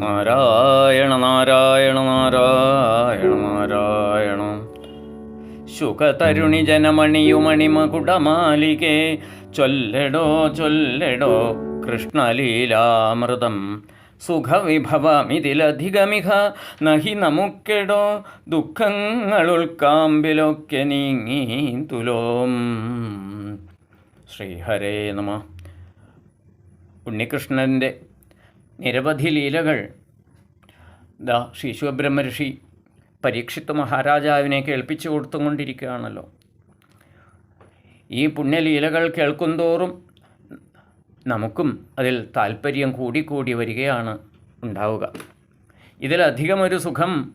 നാരായണ നാരായണ നാരായണ നാരായണ. ശുഖതരുണി ജനമണിയുമണിമകുടമാലികേ. ചൊല്ലടോ ചൊല്ലടോ കൃഷ്ണലീലാമൃതം. സുഖവിഭവമിതിലധികമിഹ നഹി നമുക്കെടോ ദുഃഖങ്ങളുൾക്കാമ്പിലൊക്കെ നീങ്ങി തുലോം. ശ്രീഹരേ നമ. ഉണ്ണികൃഷ്ണന്റെ നിരവധി ലീലകൾ. ദാ ശ്രീ ശിവബ്രഹ്മർഷി പരീക്ഷിത്ത് മഹാരാജാവിനെ കേൾപ്പിച്ചു കൊടുത്തുകൊണ്ടിരിക്കുകയാണല്ലോ. ഈ പുണ്യലീലകൾ കേൾക്കുന്തോറും നമുക്കും അതിൽ താല്പര്യം കൂടിക്കൂടി വരികയാണ് ഉണ്ടാവുക. ഇതിലധികം ഒരു സുഖം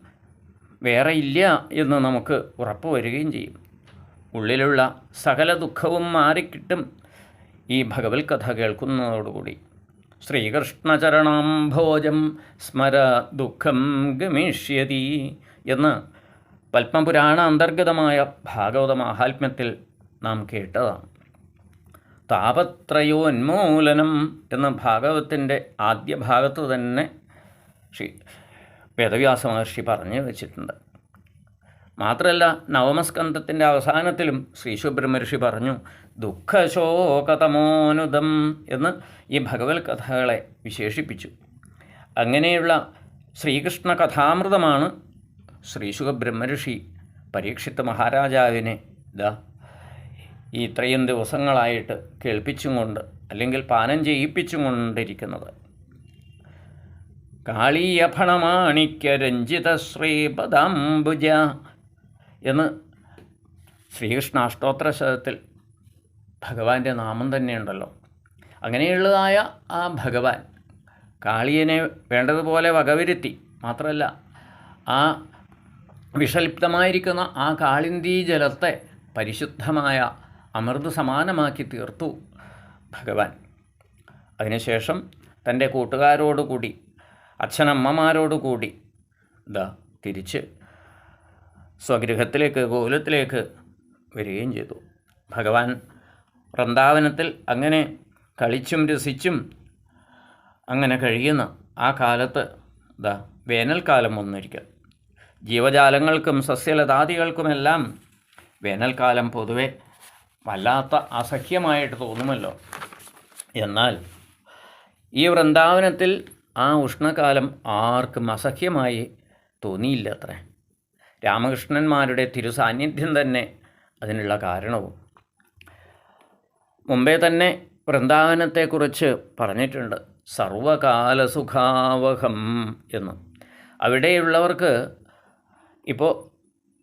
വേറെ ഇല്ല എന്ന് നമുക്ക് ഉറപ്പ് വരികയും ചെയ്യും. ഉള്ളിലുള്ള സകല ദുഃഖവും മാറിക്കിട്ടും ഈ ഭഗവത് കഥ കേൾക്കുന്നതോടുകൂടി. ശ്രീകൃഷ്ണചരണാംഭോജം സ്മര ദുഃഖം ഗമിഷ്യതി എന്ന് പത്മപുരാണ അന്തർഗതമായ ഭാഗവത മാഹാത്മ്യത്തിൽ നാം കേട്ടതാണ്. താപത്രയോന്മൂലനം എന്ന ഭാഗവത്തിന്റെ ആദ്യ ഭാഗത്ത് തന്നെ ശ്രീ വേദവ്യാസ മഹർഷി പറഞ്ഞു വച്ചിട്ടുണ്ട്. മാത്രമല്ല നവമസ്കന്ധത്തിന്റെ അവസാനത്തിലും ശ്രീ സുബ്രഹ്മർഷി പറഞ്ഞു ദുഃഖശോകതമോനുദം എന്ന് ഈ ഭഗവത് കഥകളെ വിശേഷിപ്പിച്ചു. അങ്ങനെയുള്ള ശ്രീകൃഷ്ണ കഥാമൃതമാണ് ശ്രീശുഖ ബ്രഹ്മർഷി പരീക്ഷിത്ത മഹാരാജാവിനെ ഇതാ ഈ ഇത്രയും ദിവസങ്ങളായിട്ട് കേൾപ്പിച്ചും കൊണ്ട് അല്ലെങ്കിൽ പാനം ചെയ്യിപ്പിച്ചും കൊണ്ടിരിക്കുന്നത് കാളീയഫണമാണിക്യ രഞ്ജിത ശ്രീപദാംബുജ എന്ന് ശ്രീകൃഷ്ണ അഷ്ടോത്ര ശതത്തിൽ ഭഗവാന്റെ നാമം തന്നെയുണ്ടല്ലോ. അങ്ങനെയുള്ളതായ ആ ഭഗവാൻ കാളിയനെ വേണ്ടതുപോലെ വകവരുത്തി മാത്രമല്ല ആ വിഷലിപ്തമായിരിക്കുന്ന ആ കാളിന്തി ജലത്തെ പരിശുദ്ധമായ അമൃത് സമാനമാക്കി തീർത്തു ഭഗവാൻ. അതിനുശേഷം തന്റെ കൂട്ടുകാരോടുകൂടി അച്ഛനമ്മമാരോടുകൂടി ഇതാ തിരിച്ച് സ്വഗൃഹത്തിലേക്ക് ഗോകുലത്തിലേക്ക് വരികയും ചെയ്തു. ഭഗവാൻ വൃന്ദാവനത്തിൽ അങ്ങനെ കളിച്ചും രസിച്ചും അങ്ങനെ കഴിയുന്ന ആ കാലത്ത് ദാ വേനൽക്കാലം വന്നിരിക്കുക ജീവജാലങ്ങൾക്കും സസ്യലതാദികൾക്കുമെല്ലാം വേനൽക്കാലം പൊതുവെ വല്ലാത്ത അസഹ്യമായിട്ട് തോന്നുമല്ലോ. എന്നാൽ ഈ വൃന്ദാവനത്തിൽ ആ ഉഷ്ണകാലം ആർക്കും അസഹ്യമായി തോന്നിയില്ല അത്രേ. രാമകൃഷ്ണന്മാരുടെ തിരുസാന്നിധ്യം തന്നെ അതിനുള്ള കാരണവും. മുമ്പേ തന്നെ വൃന്ദാവനത്തെക്കുറിച്ച് പറഞ്ഞിട്ടുണ്ട്. സർവകാലസുഖാവഹം എന്ന്. അവിടെയുള്ളവർക്ക് ഇപ്പോൾ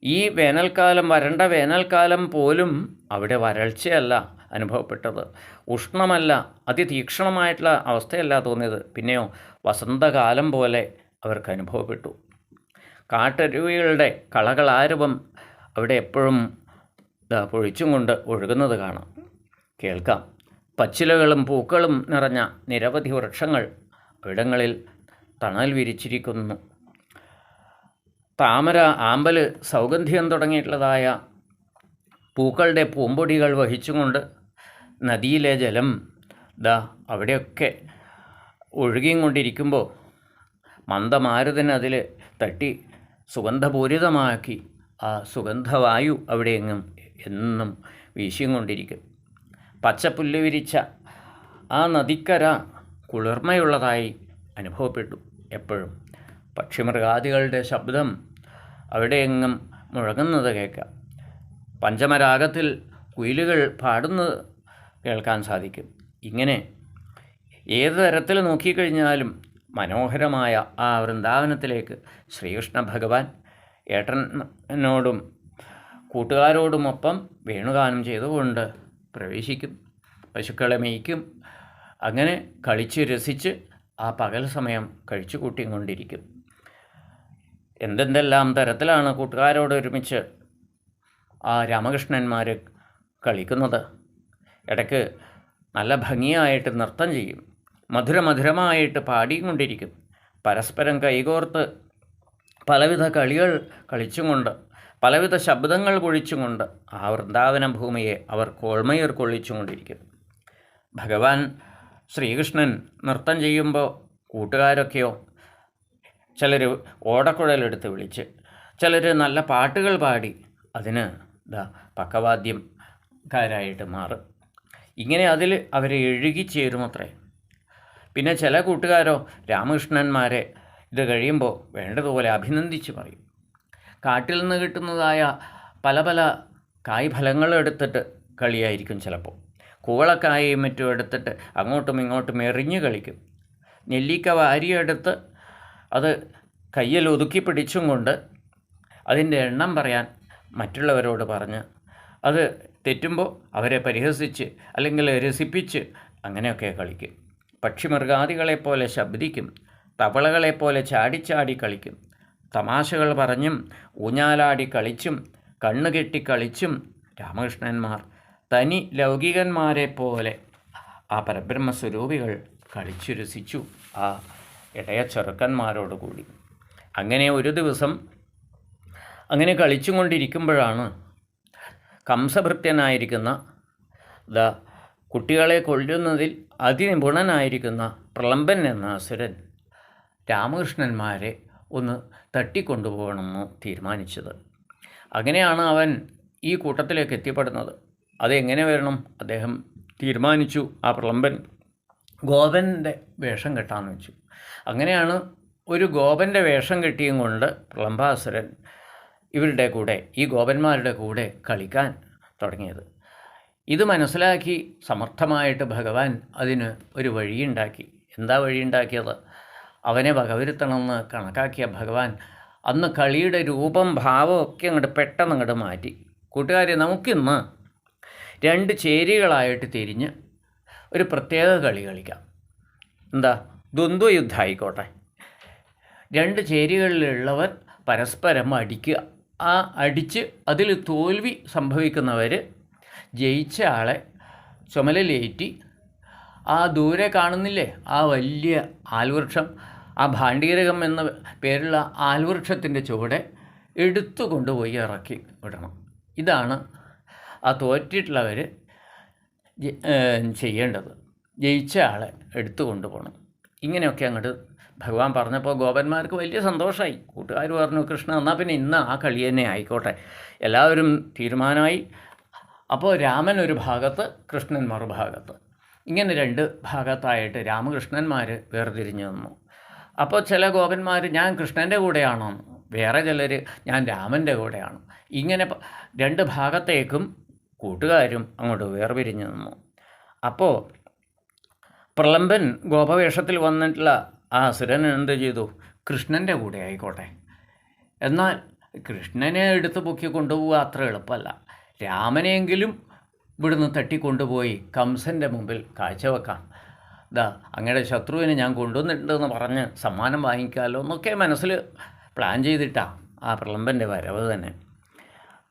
ഈ വേനൽക്കാലം വരണ്ട വേനൽക്കാലം പോലും അവിടെ വരൾച്ചയല്ല അനുഭവപ്പെട്ടത്. ഉഷ്ണമല്ല അതിതീക്ഷണമായിട്ടുള്ള അവസ്ഥയല്ല തോന്നിയത്. പിന്നെയോ വസന്തകാലം പോലെ അവർക്ക് അനുഭവപ്പെട്ടു. കാട്ടരുവികളുടെ കളകളാരവം അവിടെ എപ്പോഴും പൊഴിച്ചും കൊണ്ട് ഒഴുകുന്നത് കാണാം. കേൾക്കാം. പച്ചിലകളും പൂക്കളും നിറഞ്ഞ നിരവധി വൃക്ഷങ്ങൾ അവിടങ്ങളിൽ തണൽ വിരിച്ചിരിക്കുന്നു. താമര ആമ്പൽ സൗഗന്ധ്യം തുടങ്ങിയിട്ടുള്ളതായ പൂക്കളുടെ പൂമ്പൊടികൾ വഹിച്ചുകൊണ്ട് നദിയിലെ ജലം ദാ അവിടെയൊക്കെ ഒഴുകിയും കൊണ്ടിരിക്കുമ്പോൾ മന്ദമാരുതൻ അതിൽ തട്ടി സുഗന്ധപൂരിതമാക്കി ആ സുഗന്ധവായു അവിടെയെങ്ങും എന്നും വീശിയും കൊണ്ടിരിക്കും പച്ചപ്പുല്ല് വിരിച്ച ആ നദിക്കര കുളിർമയുള്ളതായി അനുഭവപ്പെട്ടു എപ്പോഴും. പക്ഷിമൃഗാദികളുടെ ശബ്ദം അവിടെയെങ്ങും മുഴങ്ങുന്നത് കേൾക്കാം. പഞ്ചമരാഗത്തിൽ കുയിലുകൾ പാടുന്നത് കേൾക്കാൻ സാധിക്കും. ഇങ്ങനെ ഏത് തരത്തിൽ നോക്കിക്കഴിഞ്ഞാലും മനോഹരമായ ആ വൃന്ദാവനത്തിലേക്ക് ശ്രീകൃഷ്ണ ഭഗവാൻ ഏട്ടനോടും കൂട്ടുകാരോടുമൊപ്പം വേണുഗാനം ചെയ്തുകൊണ്ട് പ്രവേശിക്കും പശുക്കളെ മേയ്ക്കും അങ്ങനെ കളിച്ച് രസിച്ച് ആ പകൽ സമയം കഴിച്ചു കൂട്ടിക്കൊണ്ടിരിക്കും എന്തെന്തെല്ലാം തരത്തിലാണ് കൂട്ടുകാരോടൊരുമിച്ച് ആ രാമകൃഷ്ണന്മാർ കളിക്കുന്നത്? ഇടയ്ക്ക് നല്ല ഭംഗിയായിട്ട് നൃത്തം ചെയ്യും. മധുരമധുരമായിട്ട് പാടിക്കൊണ്ടിരിക്കുന്നു. കൊണ്ടിരിക്കും പരസ്പരം കൈകോർത്ത് പലവിധ കളികൾ കളിച്ചുകൊണ്ട് പലവിധ ശബ്ദങ്ങൾ പൊഴിച്ചുകൊണ്ട് ആ വൃന്ദാവന ഭൂമിയെ അവർ കോൾമയർ കൊള്ളിച്ചുകൊണ്ടിരിക്കും ഭഗവാൻ ശ്രീകൃഷ്ണൻ നൃത്തം ചെയ്യുമ്പോൾ കൂട്ടുകാരൊക്കെയോ ചിലർ ഓടക്കുഴലെടുത്ത് വിളിച്ച് ചിലർ നല്ല പാട്ടുകൾ പാടി അതിന് ഇതാ പക്കവാദ്യംകാരായിട്ട് മാറും. ഇങ്ങനെ അതിൽ അവരെ എഴുകിച്ചേരുമത്രേ പിന്നെ ചില കൂട്ടുകാരോ രാമകൃഷ്ണന്മാരെ ഇത് കഴിയുമ്പോൾ വേണ്ടതുപോലെ അഭിനന്ദിച്ച് പറയും. കാട്ടിൽ നിന്ന് കിട്ടുന്നതായ പല പല കായ്ഫലങ്ങളും എടുത്തിട്ട് കളിയായിരിക്കും ചിലപ്പോൾ. കൂവളക്കായയും മറ്റും എടുത്തിട്ട് അങ്ങോട്ടും ഇങ്ങോട്ടും എറിഞ്ഞ് കളിക്കും. നെല്ലിക്ക വാരിയെടുത്ത് അത് കയ്യിൽ ഒതുക്കി പിടിച്ചും കൊണ്ട് അതിന്റെ എണ്ണം പറയാൻ മറ്റുള്ളവരോട് പറഞ്ഞ് അത് തെറ്റുമ്പോൾ അവരെ പരിഹസിച്ച് അല്ലെങ്കിൽ രസിപ്പിച്ച് അങ്ങനെയൊക്കെ കളിക്കും. പക്ഷിമൃഗാദികളെപ്പോലെ ശബ്ദിക്കും തവളകളെപ്പോലെ ചാടിച്ചാടി കളിക്കും തമാശകൾ പറഞ്ഞും ഊഞ്ഞാലാടി കളിച്ചും കണ്ണുകെട്ടി കളിച്ചും രാമകൃഷ്ണന്മാർ തനി ലൗകികന്മാരെ പോലെ ആ പരബ്രഹ്മസ്വരൂപികൾ കളിച്ചു രസിച്ചു ആ ഇടയ ചെറുക്കന്മാരോടുകൂടി അങ്ങനെ ഒരു ദിവസം അങ്ങനെ കളിച്ചുകൊണ്ടിരിക്കുമ്പോഴാണ് കംസഭൃത്യനായിരിക്കുന്ന ദ കുട്ടികളെ കൊല്ലുന്നതിൽ അതിനിപുണനായിരിക്കുന്ന പ്രളംബൻ എന്ന അസുരൻ രാമകൃഷ്ണന്മാരെ ഒന്ന് തട്ടിക്കൊണ്ടുപോകണമെന്ന് തീരുമാനിച്ചത്. അങ്ങനെയാണ് അവൻ ഈ കൂട്ടത്തിലേക്ക് എത്തിപ്പെടുന്നത്. അതെങ്ങനെ വരണം? അദ്ദേഹം തീരുമാനിച്ചു ആ പ്രളംബൻ ഗോപന്റെ വേഷം കെട്ടാന്ന് വെച്ചു. അങ്ങനെയാണ് ഒരു ഗോപന്റെ വേഷം കെട്ടിയും കൊണ്ട് പ്രളംബാസുരൻ ഇവരുടെ കൂടെ ഈ ഗോപന്മാരുടെ കൂടെ കളിക്കാൻ തുടങ്ങിയത്. ഇത് മനസ്സിലാക്കി സമർത്ഥമായിട്ട് ഭഗവാൻ അതിന് ഒരു വഴിയുണ്ടാക്കി. എന്താ വഴിയുണ്ടാക്കിയത്? അവനെ വകവരുത്തണമെന്ന് കണക്കാക്കിയ ഭഗവാൻ അന്ന് കളിയുടെ രൂപം ഭാവം ഒക്കെ അങ്ങോട്ട് പെട്ടെന്ന് അങ്ങോട്ട് മാറ്റി. കൂട്ടുകാരെ നമുക്കിന്ന് രണ്ട് ചേരികളായിട്ട് തിരിഞ്ഞ് ഒരു പ്രത്യേക കളി കളിക്കാം. എന്താ? ദ്വന്ദ്വയുദ്ധം ആയിക്കോട്ടെ. രണ്ട് ചേരികളിലുള്ളവർ പരസ്പരം അടിക്കുക. ആ അടിച്ച് അതിൽ തോൽവി സംഭവിക്കുന്നവർ ജയിച്ച ആളെ ചുമലിലേറ്റി. ആ ദൂരെ കാണുന്നില്ലേ? ആ വലിയ ആൽവൃക്ഷം. ആ ഭാണ്ഡീരകം എന്ന പേരുള്ള ആൽവൃക്ഷത്തിന്റെ ചുവടെ എടുത്തു കൊണ്ടുപോയി ഇറക്കി വിടണം. ഇതാണ് ആ തോറ്റിട്ടുള്ളവർ ചെയ്യേണ്ടത്. ജയിച്ച ആളെ എടുത്തു കൊണ്ടുപോകണം. ഇങ്ങനെയൊക്കെ അങ്ങോട്ട് ഭഗവാൻ പറഞ്ഞപ്പോൾ ഗോപന്മാർക്ക് വലിയ സന്തോഷമായി. കൂട്ടുകാർ പറഞ്ഞു കൃഷ്ണ എന്നാൽ പിന്നെ ഇന്ന് ആ കളി തന്നെ ആയിക്കോട്ടെ. എല്ലാവരും തീരുമാനമായി. അപ്പോൾ രാമൻ ഒരു ഭാഗത്ത് കൃഷ്ണൻ മറുഭാഗത്ത്. ഇങ്ങനെ രണ്ട് ഭാഗത്തായിട്ട് രാമകൃഷ്ണന്മാർ വേർതിരിഞ്ഞു നിന്നു. അപ്പോൾ ചില ഗോപന്മാർ ഞാൻ കൃഷ്ണന്റെ കൂടെയാണോ? വേറെ ചിലർ ഞാൻ രാമന്റെ കൂടെയാണ്. ഇങ്ങനെ രണ്ട് ഭാഗത്തേക്കും കൂട്ടുകാരും അങ്ങോട്ട് വേർപിരിഞ്ഞു നിന്നു. അപ്പോൾ പ്രളംബൻ ഗോപവേഷത്തിൽ വന്നിട്ടുള്ള ആ അസുരൻ എന്ത് ചെയ്തു? കൃഷ്ണന്റെ കൂടെ ആയിക്കോട്ടെ. എന്നാൽ കൃഷ്ണനെ എടുത്ത് പൊക്കി കൊണ്ടുപോവുക അത്ര എളുപ്പമല്ല. രാമനെയെങ്കിലും ഇവിടുന്ന് തട്ടിക്കൊണ്ടുപോയി കംസന്റെ മുമ്പിൽ കാഴ്ചവെക്കാം. ദാ അങ്ങയുടെ ശത്രുവിനെ ഞാൻ കൊണ്ടുവന്നിട്ടുണ്ടെന്ന് പറഞ്ഞ് സമ്മാനം വാങ്ങിക്കാമല്ലോ എന്നൊക്കെ മനസ്സിൽ പ്ലാൻ ചെയ്തിട്ടാണ് ആ പ്രളംബന്റെ വരവ് തന്നെ.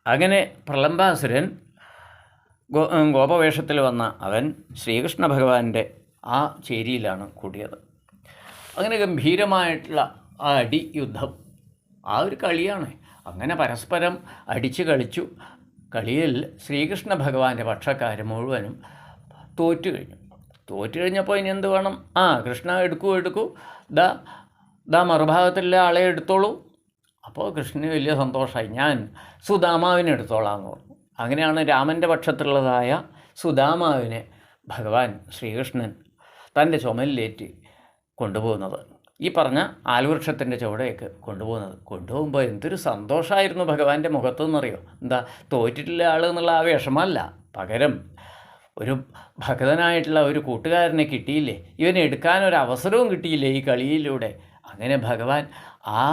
അങ്ങനെ പ്രളംബാസുരൻ ഗോ ഗോപവേഷത്തിൽ വന്ന അവൻ ശ്രീകൃഷ്ണ ഭഗവാന്റെ ആ ചേരിയിലാണ് കൂടിയത്. അങ്ങനെ ഗംഭീരമായിട്ടുള്ള ആ അടി യുദ്ധം ആ ഒരു കളിയാണ്. അങ്ങനെ പരസ്പരം അടിച്ച് കളിച്ചു. കളിയിൽ ശ്രീകൃഷ്ണ ഭഗവാന്റെ പക്ഷക്കാർ മുഴുവനും തോറ്റു കഴിഞ്ഞു. തോറ്റു കഴിഞ്ഞപ്പോൾ ഇനി എന്ത് വേണം? ആ കൃഷ്ണ എടുക്കൂ എടുക്കൂ. ദാ ദാ മറുഭാഗത്തുള്ള ആളെ എടുത്തോളൂ. അപ്പോൾ കൃഷ്ണന് വലിയ സന്തോഷമായി ഞാൻ സുദാമാവിനെ എടുത്തോളാം എന്ന് പറഞ്ഞു. അങ്ങനെയാണ് രാമന്റെ പക്ഷത്തുള്ളതായ സുദാമാവിനെ ഭഗവാൻ ശ്രീകൃഷ്ണൻ തന്റെ ചുമലിലേറ്റി കൊണ്ടുപോകുന്നത്. ഈ പറഞ്ഞ ആൽവൃക്ഷത്തിന്റെ ചുവടേക്ക് കൊണ്ടുപോകുന്നത്. കൊണ്ടുപോകുമ്പോൾ എന്തൊരു സന്തോഷമായിരുന്നു ഭഗവാന്റെ മുഖത്തെന്നറിയോ എന്താ തോറ്റിട്ടില്ല ആൾ എന്നുള്ള ആ വിഷമമല്ല. പകരം ഒരു ഭക്തനായിട്ടുള്ള ഒരു കൂട്ടുകാരനെ കിട്ടിയില്ലേ? ഇവനെ എടുക്കാൻ ഒരു അവസരവും കിട്ടിയില്ലേ ഈ കളിയിലൂടെ? അങ്ങനെ ഭഗവാൻ ആ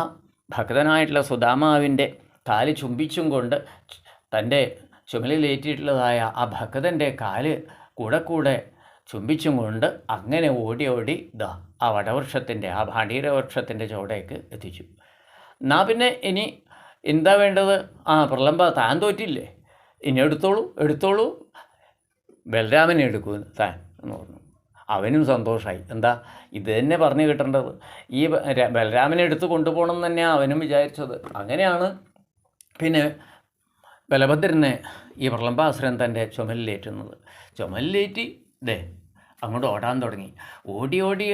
ഭക്തനായിട്ടുള്ള സുദാമാവിന്റെ കാൽ ചുംബിച്ചും കൊണ്ട് തന്റെ ചുമലിലേറ്റിയിട്ടുള്ളതായ ആ ഭക്തന്റെ കാൽ കൂടെ കൂടെ ചുംബിച്ചും കൊണ്ട് അങ്ങനെ ഓടി ഓടി ദാ ആ വടവൃക്ഷത്തിന്റെ ആ ഭാണ്ഡീര വൃക്ഷത്തിന്റെ ചുവടേക്ക് എത്തിച്ചു. എന്നാ പിന്നെ ഇനി എന്താ വേണ്ടത്? ആ പ്രളംബ താൻ തോറ്റില്ലേ? ഇനി എടുത്തോളൂ എടുത്തോളൂ. ബലരാമനെ എടുക്കൂ താൻ എന്ന് പറഞ്ഞു. അവനും സന്തോഷമായി എന്താ? ഇത് തന്നെ പറഞ്ഞു കിട്ടേണ്ടത്. ഈ ബലരാമനെ എടുത്ത് കൊണ്ടുപോകണം എന്ന് തന്നെയാണ് അവനും വിചാരിച്ചത്. അങ്ങനെയാണ് പിന്നെ ബലഭദ്രനെ ഈ പ്രളംബാസുരൻ തന്റെ ചുമലിലേറ്റുന്നത്. ചുമലിലേറ്റി ദേ അങ്ങോട്ട് ഓടാൻ തുടങ്ങി. ഓടി ഓടി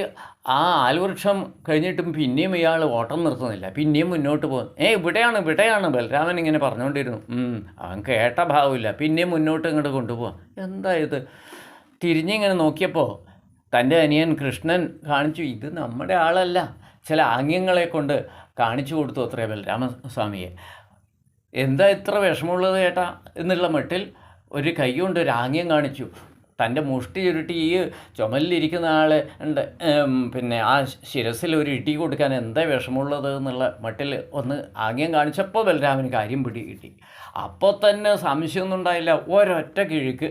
ആ ആൽവൃക്ഷം കഴിഞ്ഞിട്ടും പിന്നെയും ഇയാൾ ഓട്ടം നിർത്തുന്നില്ല. പിന്നെയും മുന്നോട്ട് പോകും ഏ ഇവിടെയാണ് ഇവിടെയാണ് ബലരാമൻ ഇങ്ങനെ പറഞ്ഞുകൊണ്ടിരുന്നു. അവൻ കേട്ട ഭാവമില്ല. പിന്നെയും മുന്നോട്ട് ഇങ്ങോട്ട് കൊണ്ടുപോകാം എന്താ ഇത്? തിരിഞ്ഞിങ്ങനെ നോക്കിയപ്പോൾ തന്റെ അനിയൻ കൃഷ്ണൻ കാണിച്ചു ഇത് നമ്മുടെ ആളല്ല. ചില ആംഗ്യങ്ങളെ കൊണ്ട് കാണിച്ചു കൊടുത്തു അത്രേ ബലരാമസ്വാമിയെ എന്താ ഇത്ര വിഷമമുള്ളത് ചേട്ടാ എന്നുള്ള മട്ടിൽ ഒരു കൈ കൊണ്ട് ഒരു ആംഗ്യം കാണിച്ചു. തന്റെ മുഷ്ടി ചുരുട്ടി ഈ ചുമലിലിരിക്കുന്ന ആൾ ഉണ്ട്. പിന്നെ ആ ശിരസിൽ ഒരു ഇടി കൊടുക്കാൻ എന്താ വിഷമമുള്ളത് എന്നുള്ള മട്ടിൽ ഒന്ന് ആംഗ്യം കാണിച്ചപ്പോൾ ബലരാമന് കാര്യം പിടി കിട്ടി. അപ്പോൾ തന്നെ സംശയമൊന്നും ഉണ്ടായില്ല. ഒരൊറ്റ കിഴുക്ക്.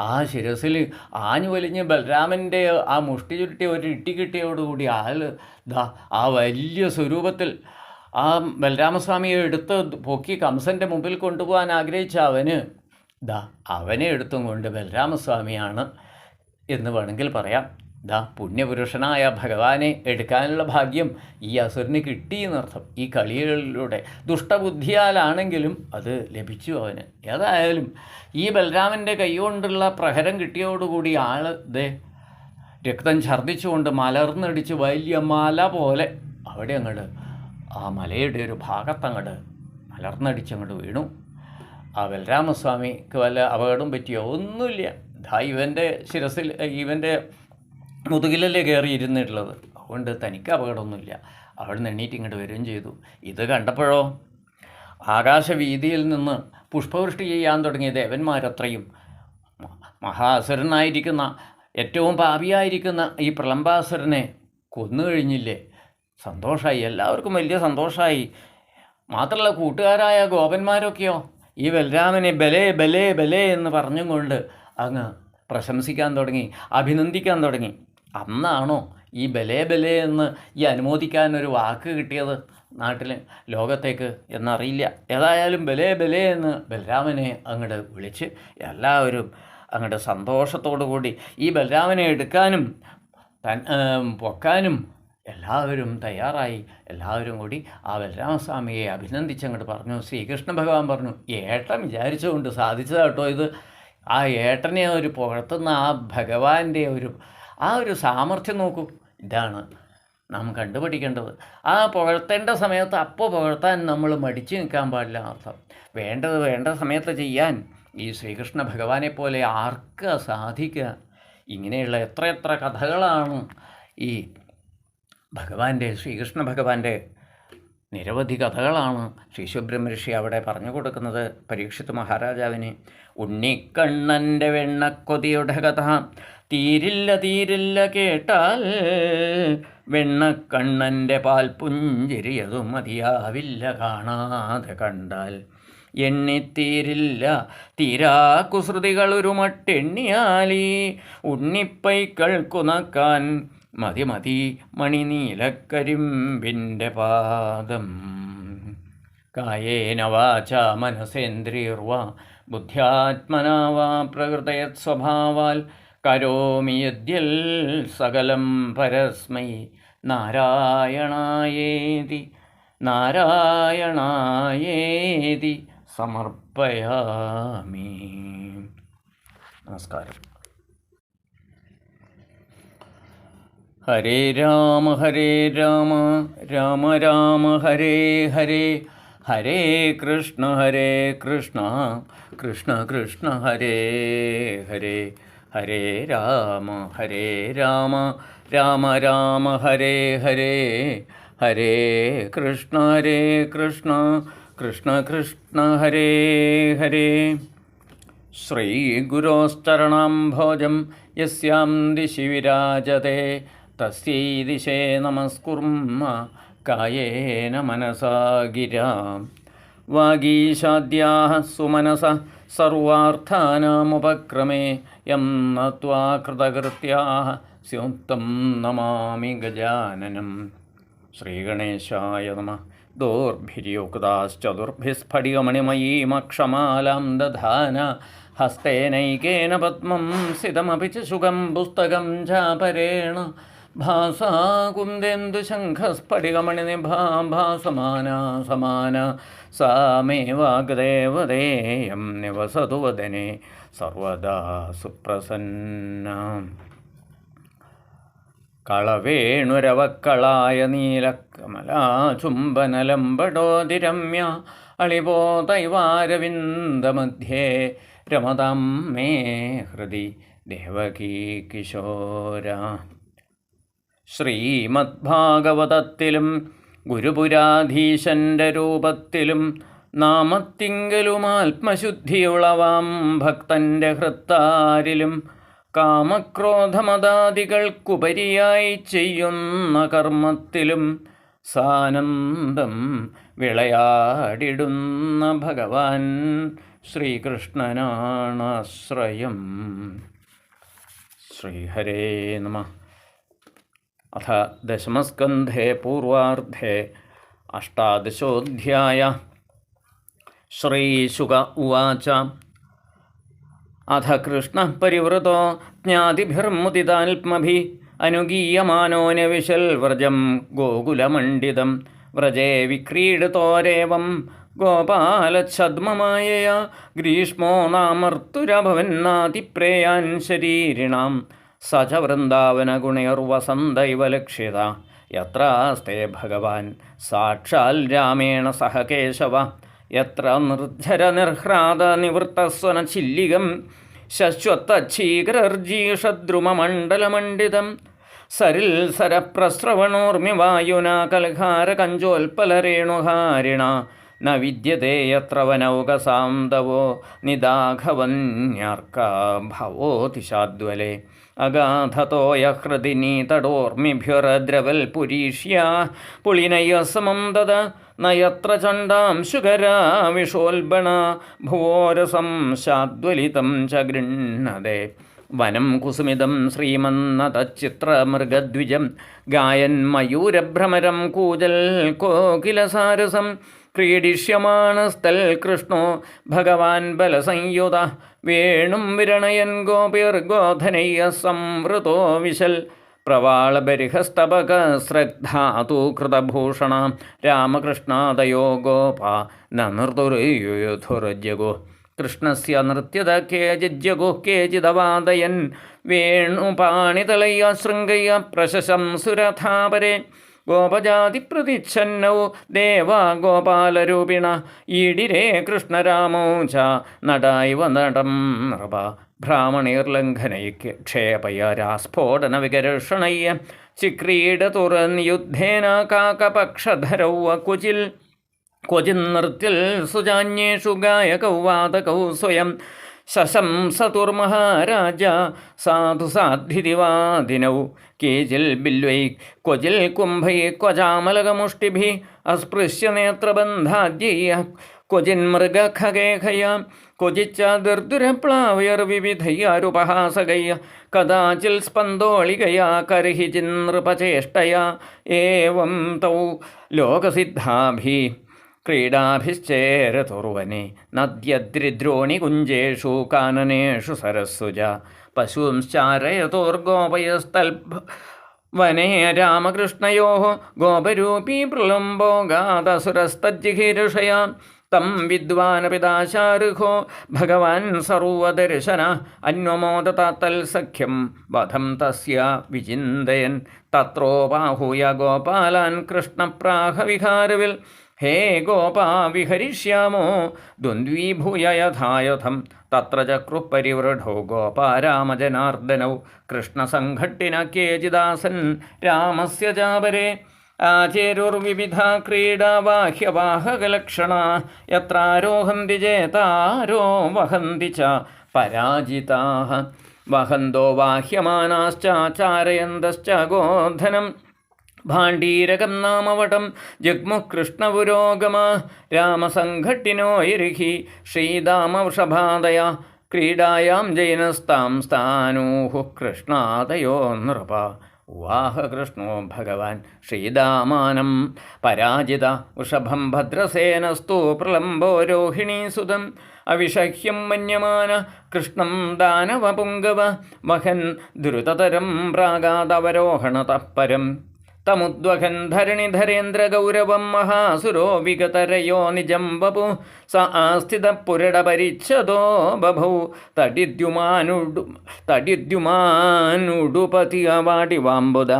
ആ ശിരസിൽ ആഞ്ഞു വലിഞ്ഞ് ബലരാമന്റെ ആ മുഷ്ടി ചുരുട്ടി ഒരു ഇട്ടി കിട്ടിയോടുകൂടി ആൾ ദാ ആ വലിയ സ്വരൂപത്തിൽ ആ ബലരാമസ്വാമിയെ എടുത്ത് പൊക്കി കംസന്റെ മുമ്പിൽ കൊണ്ടുപോകാൻ ആഗ്രഹിച്ച അവന് ദാ അവനെ എടുത്തും കൊണ്ട് ബലരാമസ്വാമിയാണ് എന്ന് വേണമെങ്കിൽ പറയാം. ദാ പുണ്യപുരുഷനായ ഭഗവാനെ എടുക്കാനുള്ള ഭാഗ്യം ഈ അസുരന് കിട്ടി എന്നർത്ഥം ഈ കളികളിലൂടെ ദുഷ്ടബുദ്ധിയാലാണെങ്കിലും അത് ലഭിച്ചു അവന്. ഏതായാലും ഈ ബലരാമന്റെ കൈകൊണ്ടുള്ള പ്രഹരം കിട്ടിയോടുകൂടി ആൾ ദേ രക്തം ഛർദ്ദിച്ചുകൊണ്ട് മലർന്നടിച്ച് വലിയ മല പോലെ അവിടെ അങ്ങോട്ട് ആ മലയുടെ ഒരു ഭാഗത്തങ്ങോട്ട് മലർന്നടിച്ചങ്ങോട്ട് വീണു. ആ ബലരാമസ്വാമിക്ക് വല്ല അപകടം പറ്റിയോ? ഒന്നുമില്ല. ദാ ഇവന്റെ ശിരസിൽ ഇവന്റെ മുതുകിലല്ലേ കയറി ഇരുന്നിട്ടുള്ളത് അതുകൊണ്ട് തനിക്ക് അപകടമൊന്നുമില്ല. അവിടെ നിന്ന് ഇങ്ങോട്ട് വരികയും ചെയ്തു. ഇത് കണ്ടപ്പോഴോ? ആകാശവീതിയിൽ നിന്ന് പുഷ്പവൃഷ്ടി ചെയ്യാൻ തുടങ്ങിയ ദേവന്മാരത്രയും മഹാസുരനായിരിക്കുന്ന ഏറ്റവും പാപിയായിരിക്കുന്ന ഈ പ്രളംബാസുരനെ കൊന്നു കഴിഞ്ഞില്ലേ? സന്തോഷമായി എല്ലാവർക്കും വലിയ സന്തോഷമായി മാത്രമല്ല കൂട്ടുകാരായ ഗോപന്മാരൊക്കെയോ? ഈ ബലരാമനെ ബലേ ബലേ ബലേ എന്ന് പറഞ്ഞും കൊണ്ട് അങ്ങ് പ്രശംസിക്കാൻ തുടങ്ങി അഭിനന്ദിക്കാൻ തുടങ്ങി. അന്നാണോ ഈ ബലേ ബലേ എന്ന് ഈ അനുമോദിക്കാൻ ഒരു വാക്ക് കിട്ടിയത് നാട്ടിൽ ലോകത്തേക്ക് എന്നറിയില്ല. ഏതായാലും ബലേ ബലേ എന്ന് ബലരാമനെ അങ്ങോട്ട് വിളിച്ച് എല്ലാവരും അങ്ങോട്ട് സന്തോഷത്തോടു കൂടി ഈ ബലരാമനെ എടുക്കാനും പൊക്കാനും എല്ലാവരും തയ്യാറായി. എല്ലാവരും കൂടി ആ ബലരാമസ്വാമിയെ അഭിനന്ദിച്ചങ്ങോട്ട് പറഞ്ഞു. ശ്രീകൃഷ്ണ ഭഗവാൻ പറഞ്ഞു ഏട്ടൻ വിചാരിച്ചുകൊണ്ട് സാധിച്ചതാട്ടോ ഇത്. ആ ഏട്ടനെ ഒരു പുകഴ്ത്തുന്ന ആ ഭഗവാന്റെ ഒരു ആ ഒരു സാമർഥ്യം നോക്കൂ. ഇതാണ് നാം കണ്ടുപിടിക്കേണ്ടത്. ആ പുകഴ്ത്തേണ്ട സമയത്ത് അപ്പോൾ പുകഴ്ത്താൻ നമ്മൾ മടിച്ചു നിൽക്കാൻ പാടില്ല അർത്ഥം. വേണ്ടത് വേണ്ട സമയത്ത് ചെയ്യാൻ ഈ ശ്രീകൃഷ്ണ ഭഗവാനെ പോലെ ആർക്കാ സാധിക്കുക? ഇങ്ങനെയുള്ള എത്ര എത്ര കഥകളാണ് ഈ ഭഗവാന്റെ ശ്രീകൃഷ്ണ ഭഗവാന്റെ നിരവധി കഥകളാണ് ശിശുബ്രഹ്മർഷി അവിടെ പറഞ്ഞു കൊടുക്കുന്നത്. പരീക്ഷിത് മഹാരാജാവിന് ഉണ്ണിക്കണ്ണന്റെ വെണ്ണക്കൊതിയുടെ കഥ തീരില്ല തീരില്ല കേട്ടാൽ വെണ്ണക്കണ്ണന്റെ പാൽ പുഞ്ചിരിയതും മതിയാവില്ല കാണാതെ കണ്ടാൽ. എണ്ണിത്തീരില്ല തീരാ കുസൃതികൾ കുസൃതികളൊരു മട്ടെണ്ണിയാലീ ഉണ്ണിപ്പൈക്കൾക്കു നക്കാൻ മതി മതി മണിനീലക്കരിമ്പിന്റെ പാദം. കായേന വാച മനസേന്ദ്രിയർവ. ബുദ്ധ്യാത്മനാ വാ പ്രകൃതയത് സ്വഭാവാൽ. കരോമി യദ്യൽ സകലം പരസ്മൈ. നാരായണായേതി. നാരായണായേതി സമർപ്പയാമി. നമസ്കാരം. ഹരേ രാമ ഹരേ രാമ രാമ രാമ ഹരേ ഹരേ. ഹരേ കൃഷ്ണ ഹരേ കൃഷ്ണ കൃഷ്ണ കൃഷ്ണ ഹരേ ഹരേ. ഹരേ രാമ ഹരേ രാമ രാമ രാമ ഹരേ ഹരേ. ഹരേ കൃഷ്ണ ഹരേ കൃഷ്ണ കൃഷ്ണ കൃഷ്ണ ഹരേ ഹരേ. ശ്രീഗുരോശ്ചരണാംഭോജം യസ്യാം ദിശി വിരാജത്തെ തസ്യൈ ദിശേ നമസ്കുർമ്മ കായേന മനസാ ഗിരാം വാഗീശാദ്യാः സുമനസ സർവാർത്ഥാനാമുപക്രമേ യം നത്വാ കൃതകൃത്യാः സ്യുക്തം നമാമി ഗജാനനം ശ്രീഗണേശായ നമ ദോർഭിര്യുക്താശ്ചതുർഭിസ്ഫടികമണിമയീമക്ഷമാലാം ദധാന ഹസ്തേനൈകേന പത്മം സിതമപി ച സുഖം പുസ്തകം ചാപരേണ ഭാസാ കുന്ദേന്ദുശംഖസ്ഫടികമണിനിഭാഭാസമാന സമാന സാ മേ വാഗ്ദേവദേയം നിവസതു വദനെ സർവദാ സുപ്രസന്ന. കളവേണുരവക്കളായ നീലക്കമലാചുംബനലംബടോതിരമ്യ അളിപോതൈവാരവിന്ദമധ്യേ രമതാം മേ ഹൃദി ദേവകീ കിശോര. ശ്രീമദ്ഭാഗവതത്തിലും ഗുരുപുരാധീശന്റെ രൂപത്തിലും നാമത്തിങ്കലും ആത്മശുദ്ധിയുളവാം ഭക്തന്റെ ഹൃത്താരിലും കാമക്രോധമതാദികൾക്കുപരിയായി ചെയ്യുന്ന കർമ്മത്തിലും സാനന്ദം വിളയാടിടുന്ന ഭഗവാൻ ശ്രീകൃഷ്ണനാണാശ്രയം. ശ്രീഹരേ നമ. अथ दशमस्कन्धे पूर्वार्धे अष्टादशोऽध्याय श्रीशुक उवाच अथ कृष्णः परिवृतो ज्ञातिभिर्मुदिताल्मभिः अनुगीयमानो निविशल्व्रजं गोकुलमण्डितं व्रजे विक्रीडतोरेवं गोपालच्छद्ममायया ग्रीष्मो नामर्तुरभवन्नातिप्रेयान् शरीरिणाम् സ ച വൃന്ദാവനഗുണൈർവസന്തൈവ ലക്ഷ്യത യത്രാസ്തേ ഭഗവാൻ. സാക്ഷാൽ രാമേണ സഹ കേശവ. യത്ര നിവൃത്തസ്വന ചില്ലികം. ശശ്വത്തച്ഛീകരർജീഷദ്രുമമണ്ഡലമണ്ഡിതം സരിൽ സരപ്രസ്രവണോർമി സരപ്രസ്രവണോർമ്മിവായുനാ കൽഹാരകഞ്ചോൽപ്പലരേണുഹാരിണ ന വിദ്യത്തെ യത്ര വനൗകസാന്തവോ. നിദാഘവന്യർക്ക ഭവോതിശാദ്വലെ അഗാധതോയ ഹൃദിനീതടോർമിഭ്യുരദ്രവൽ പുരീഷ്യ പുളിനയ സമം ദദ നയത്ര ചണ്ടാം ശുഖരാ വിഷോൽബണ. ഭുവോരസം ശാദ്വലിതം ച ഗൃണ്ണതേ വനം കുസുമിതം ശ്രീമന്നതച്ചിത്രമൃഗദ്വിജം. ഗായൻ മയൂരഭ്രമരം കൂജൽ കോകിലസാരസം. ക്രീഡിഷ്യമാണസ്തൽ കൃഷ്ണോ ഭഗവാൻ ബലസംയുത. വേണും വിരണയൻ ഗോപിർഗോധനയ്യ സംവൃതോ വിശൽ. പ്രവാളബരിഹസ്തപക ശ്രദ്ധാതൂകൃതഭൂഷണ രാമകൃഷ്ണാദയോ ഗോപ നൃതുരുയുധുരജഗു കൃഷ്ണസ്യ നൃത്യത കേചിജ്ജഗോ കേചിദവാദയൻ വേണുപാണിതളയ്യ ശൃംഗയ്യ പ്രശശംസുരഥാപരെ ഗോപജാതിപ്രതിച്ഛന്നൗ ദേവാ ഗോപാലരൂപിണ ഈടിരേ കൃഷ്ണരാമോ ച നടായി നടം നൃപ ഭ്രാമണീർലംഘനൈക്ക് ക്ഷേപയരാസ്ഫോടന വികർഷണയ്യ യുദ്ധേന കാകപക്ഷധരൗ കുചിൽ ക്വചിന്നൃത്തിൽ സുജാന്യേഷു ഗായകൗ വാതകൗ സ്വയം ശശംസതുർമഹാരാജ സാധു സാധ്വിതിവാദിനൗ കേജിൽ ബില്വൈ ക്വചിൽ കുംഭൈ ക്വചാമലകമുഷ്ടിഭി അസ്പൃശ്യ നേത്രബന്ധാദ്യയ്യ ക്വചിന്മൃഗഖഗേഖയ ക്വചിച്ച ദുർദുരപ്ലാവയർവിവിധയ്യാരുപഹാസകയ്യ കഥാചിൽ സ്പന്ദോളികയാ കർഹി ചിന്നൃപചേഷ്ടയ ഏവം തൗ ലോകസിദ്ധാഭി ക്രീഡാഭിശ്ചേരതുർവനെ നദ്യദ്രിദ്രോണികുഞ്ചേഷു കാനനേഷു സരസ്സുജ. പശുംശ്ചാരയതോർഗോപയസ്തൽ വനേ രാമകൃഷ്ണയോ ഗോപരൂപീ പ്രലംബോ ഗാതസുരസ്തജ്ജിഹീരുഷയ തം വിദ്വാനപിതാശാരുഹോ ഭഗവാൻ സർവദർശന അന്വമോദതാത്തൽ സഖ്യം വധം തസ്യ വിചിന്തയൻ. തത്രോപാഹൂയ ഗോപാലാൻ കൃഷ്ണപ്രാഹവിഹാരവിൽ ഹേ ഗോപാ വിഹരിഷ്യാമോ? ദ്വന്ദ്വീഭൂയ യഥായഥം തത്ര ചക്രുപരിവൃഢോ ഗോപാരാമജനാർദ്ദനൗ കൃഷ്ണസംഘട്ടിന കേജിദാസൻ രാമസ്യ ചാപരെ. ആചേരുർവിവിധ ക്രീഡാവാഹ്യവാഹകലക്ഷണ യത്രാരോഹന്തി ചേതാരോ വഹന്തി ച പരാജിതാ വഹന്തോ വാഹ്യമാനാശ്ചാചാരയന്തശ്ച ഗോധനം. ഭാണ്ഡീരകം നാമവടം ജഗ്മു കൃഷ്ണപുരോഗമ രാമസംഘട്ടിനോ രാമസംഘട്ടിനോയിരിഹി ശ്രീദാമവൃഷഭാദയ ക്രീഡായാം ജൈനസ്താം സ്ഥാനൂഹു കൃഷ്ണാദയോ നൃപ. വാഹ കൃഷ്ണോ ഭഗവാൻ ശ്രീദാമാനം. പരാജിത വൃഷഭം ഭദ്രസേനസ്തു പ്രളംബോ രോഹിണീസുതം അവിഷഹ്യം മന്യമാന കൃഷ്ണം ദാനവപുങ്കവ. മഹൻ ദ്രുതതരം പ്രാഗാദവരോഹണതഃ പരം തമുദ്വഹൻ ധരണിധരേന്ദ്രഗൗരവം മഹാസുരോ വിഗതരയോ നിജം വപു സ ആസ്ഥിതപുരടപരിച്ഛതോ ബഭൗ. തടിദ്യുമാനുഡു തടിദ്യുമാനുഡുപതി അവാടിവാമ്പുത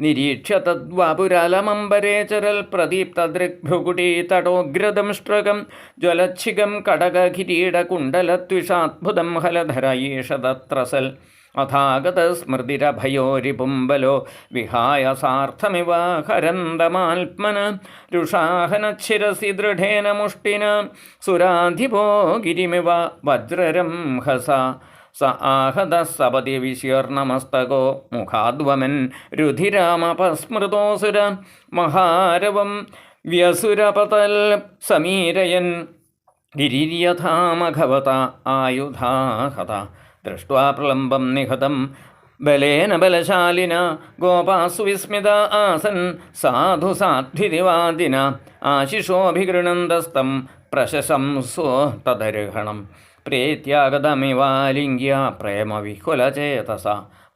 നിരീക്ഷ്യ തദ്വാപുരലമംബരേ ചരൽ പ്രദീപ്തദൃഗ്ഭ്രുകുടീ തടോഗ്രദംഷ്ട്രകം ജ്വലച്ഛികം കടകകിരീടകുണ്ടലത്വിഷാത്ഭുതം ഹലധരയേഷ തത്രസൽ അഥാഗതസ്മൃതിരഭയോരിപുംബലോ വിഹായ സാർത്ഥമിവ ഹരന്തമാത്മന രുഷാഹനച്ഛിരസി ദൃഢേന മുഷ്ടിന സുരാധിപോ ഗിരിമിവ വജ്രരംഹസ സ ആഹത സപതി വിശീർണമസ്തകോ മുഖാദ്വമൻ രുധിരാമപസ്മൃതോസുര മഹാരവം വ്യസുരപതൽ സമീരയൻ ഗിരിര്യഥാമഘവത ആയുധാഹത ദൃഷ്ട്വാ പ്രളംബം നിഹതം ബലേന ബലശാലിന ഗോപാസു വിസ്മിത ആസൻ സാധു സാധ്വിതിവാദിന ആശിഷോഭിഗൃണന്തസ്തം പ്രശംസോ തദർഹണം പ്രീത്യാഗതമിവാലിംഗ്യ പ്രേമവിഹുലചേതസ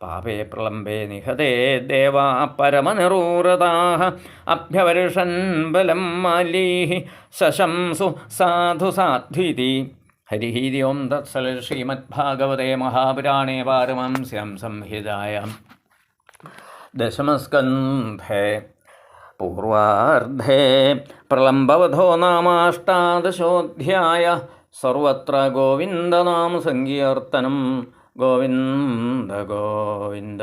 പാപേ പ്രളംബേ നിഹതേ ദേവാ പരമനിറൂരതാ അഭ്യവർഷൻ ബലം മാലീ ശശംസു സാധു സാധ്വിതി ഹരിः ഓം തത്സൽ ശ്രീമദ്ഭാഗവതേ മഹാപുരാണേ പാരമംസ്യം സംഹിതായ ദശമസ്കന്ധേ. പൂർവാർദ്ധേ പ്രളംബവധോ നാമാഷ്ടാദശോധ്യായ സർവത്ര ഗോവിന്ദനാമസങ്കീർത്തനം. ഗോവിന്ദ ഗോവിന്ദ.